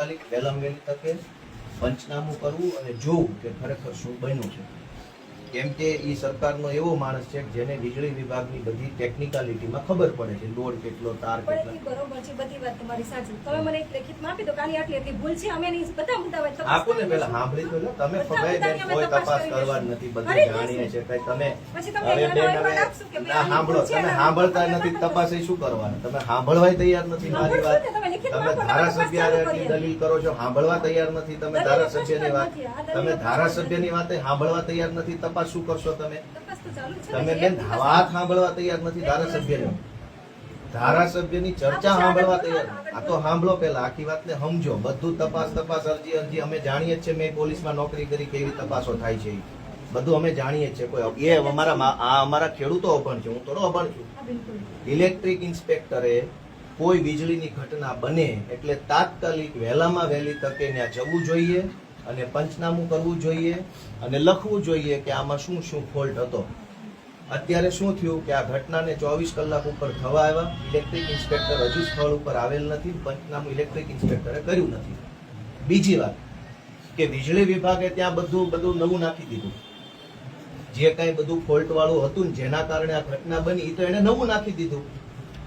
તાત્કાલિક વહેલામાં વહેલી તકે પંચનામું કરવું અને જોવું કે ખરેખર શું બન્યું છે. કેમ કે એ સરકારનો એવો માણસ છે જેને વીજળી વિભાગની બધી ટેકનિકાલિટીમાં ખબર પડે છે લોડ કેટલો તાર કેટલો. બરોબર છે બધી વાત તમારી સાચી. તમે મને એક લેખિતમાં આપી દો કાલી આટલી હતી ભૂલ છે અમે નહીં બધા મુદ્દા હોય આપો ને પેલા સાંભળી તો લો તમે ફગાઈ બેન કોઈ તપાસ કરવા નથી બધું જાણીએ છે કઈ તમે પછી તમે હવે એનો બેન હવે ના સાંભળો. તમે સાંભળતા નથી. તપાસ શું કરવાનું? તમે સાંભળવાય તૈયાર નથી મારી વાત. તમે લેખિતમાં તમે આપો, તમે ધારાસભ્ય તપાસ ચાલુ આટલી કરીએ. દલીલ કરો છો સાંભળવા તૈયાર નથી તમે ધારાસભ્યની વાત તમે. ધારાસભ્યની વાતે સાંભળવા તૈયાર નથી તપાસ શું કરશો તમે? તપાસ તમે બેન વાત સાંભળવા તૈયાર નથી ધારાસભ્યની. ધારાસભ્યની ચર્ચા સાંભળવા તૈયાર. આ તો સાંભળો પેલા આખી વાતને સમજો. બધું તપાસ તપાસ અરજી અરજી. અમે જાણીએ છીએ મેં પોલીસમાં નોકરી કરી કેવી તપાસો થાય છે બધું અમે જાણીએ છીએ. કોઈ એ અમારા આ અમારા ખેડૂતો અભણ છે. હું થોડો અભણ છું. ઇલેક્ટ્રિક ઇન્સ્પેક્ટરે કોઈ વીજળીની ઘટના બને એટલે તાત્કાલિક વહેલામાં વહેલી તકે ત્યાં જવું જોઈએ. અને પંચનામું કરવું જોઈએ અને લખવું જોઈએ કે આમાં શું શું ફોલ્ટ હતો. અત્યારે શું થયું કે આ ઘટનાને ચોવીસ કલાક ઉપર થવા આવ્યા. ઇલેક્ટ્રિક ઇન્સ્પેક્ટર હજુ સ્થળ ઉપર આવેલ નથી, પંચનામું ઇલેક્ટ્રિક ઇન્સ્પેક્ટરે કર્યું નથી. બીજી વાત કે વીજળી વિભાગે ત્યાં બધું બધું નવું નાખી દીધું. જે કાંઈ બધું ફોલ્ટ વાળું હતું ને જેના કારણે આ ઘટના બની એ તો એને નવું નાખી દીધું.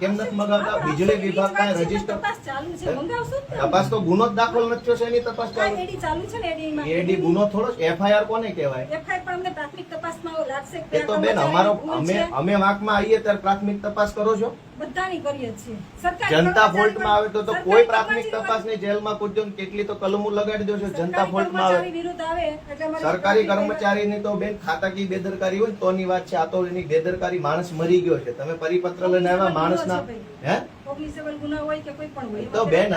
કેમ નથી મગાવતા? વીજળી વિભાગ કાંઈ રજિસ્ટર તપાસ તો ગુનો દાખલ નથી થયો છે એની તપાસ ચાલુ. એડી ચાલુ છે ને, માં. એડી ગુનો થોડો એફઆઈઆર કોને કહેવાય? એફઆઈઆર પણ અમને પ્રાથમિક તપાસમાં લાગશે કે તો બેન અમારો અમે. અમે વાંકમાં આવીએ ત્યારે પ્રાથમિક તપાસ કરો છો? બધાની કરીએ છીએ. સરકાર જનતા ફોલ્ટમાં આવે તો તો કોઈ પ્રાથમિક તપાસ નહીં જેલમાં પૂછજો ને કેટલી તો કલમો લગાડી દો છો જનતા ફોલ્ટ ફોલ્ટમાં આવે. વિરુદ્ધ આવે સરકારી કર્મચારી કર્મચારીની તો બેન ખાતાકી બેદરકારી હોય ને તોની વાત છે. આ તો એની બેદરકારી માણસ મરી ગયો છે. તમે પરિપત્ર લઈને આવ્યા માણસના હે તો બેન.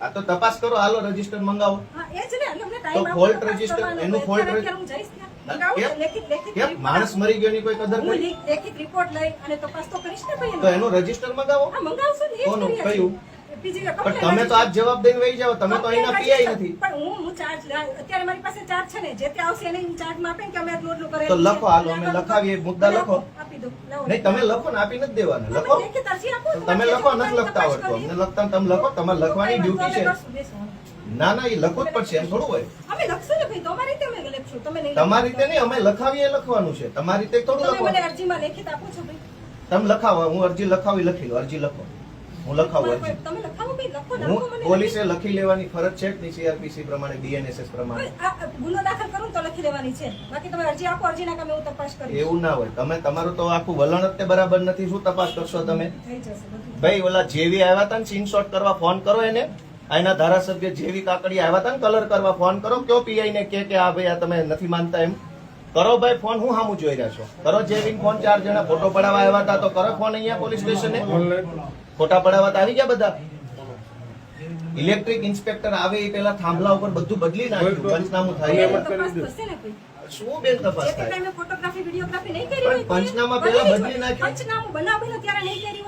આ તો તપાસ કરો હાલો રજિસ્ટર મંગાવો તો આપો. એનું માણસ મરી ગયો ની કોઈ કદર હું કરી લે- લેખિત report લઈ અને તપાસ તો કરીશ ને તો એનો. રજિસ્ટર મંગાવો કોનું? કયું? પણ તમે તો આજ જવાબ દઈને વહી જાઓ તમે તો અહીંના પીઆઈ નથી પણ હું હું ચાર્જ અત્યારે મારી પાસે ચાર્જ છે ને જે તે આવશે એને ચાર્જમાં આપે ને કે અમે આટલું આટલું કરે તો લખો, હાલો, અમે લખાવીએ, મુદ્દા લખો. આપી. નહીં તમે લખો ને આપી નથી દેવાના. લખો. તમે લખો નથી લખતા આવડતો અમને લખતા તમે લખો તમારે લખવાની ડ્યુટી છે. ના ના એ લખવું જ પડશે એમ થોડું હોય. અમે લખશું ને ભાઈ તમારી રીતે અમે લખશું તમે નહીં તમારી રીતે નહીં અમે લખાવીએ લખવાનું છે. તમારી રીતે થોડું તમે મને અરજીમાં લેખિત આપો છો ભાઈ. તમે લખાવો હું અરજી લખાવી લખી લો અરજી લખો. હું લખાવું અરજી તમે લખાવો ભાઈ લખો ને, મને. પોલીસે લખી લેવાની ફરજ છે કે સીઆરપીસી પ્રમાણે બીએનએસએસ પ્રમાણે. ગુનો દાખલ કરું તો લખી લેવાની છે. બાકી તમે અરજી આપો અરજીના કામે હું તપાસ કરીશ. એવું ના હોય. તમે તમારું તો આખું વલણ જ તે બરાબર નથી. શું તપાસ કરશો તમે? ભાઈ ઓલા જેવી આવ્યા હતા ને સ્ક્રીનશોટ કરવા ફોન કરો એને. આના ધારાસભ્ય જેવી કાકડી આવ્યા હતા ને કલર કરવા ફોન કરો કયો પીઆઈ ને કે કે આ ભાઈ આ તમે નથી માનતા એમ. કરો ભાઈ ફોન હું સામું જોઈ રહ્યા છો? કરો જેવી ફોન ચાર જણા ફોટો પડાવવા આવ્યા હતા તો કરો ફોન અહીંયા પોલીસ સ્ટેશને. ફોટા પડાવવા તો આવી ગયા બધા. ઇલેક્ટ્રિક ઇન્સ્પેક્ટર આવે એ પેલા થાંભલા ઉપર બધું બદલી નાખ્યું. પંચનામું થાય. શું બેન તપાસ થાય? પંચનામા પેલા બદલી. નાખ્યું. પંચનામું બનાવે ત્યારે નહીં કરી હોય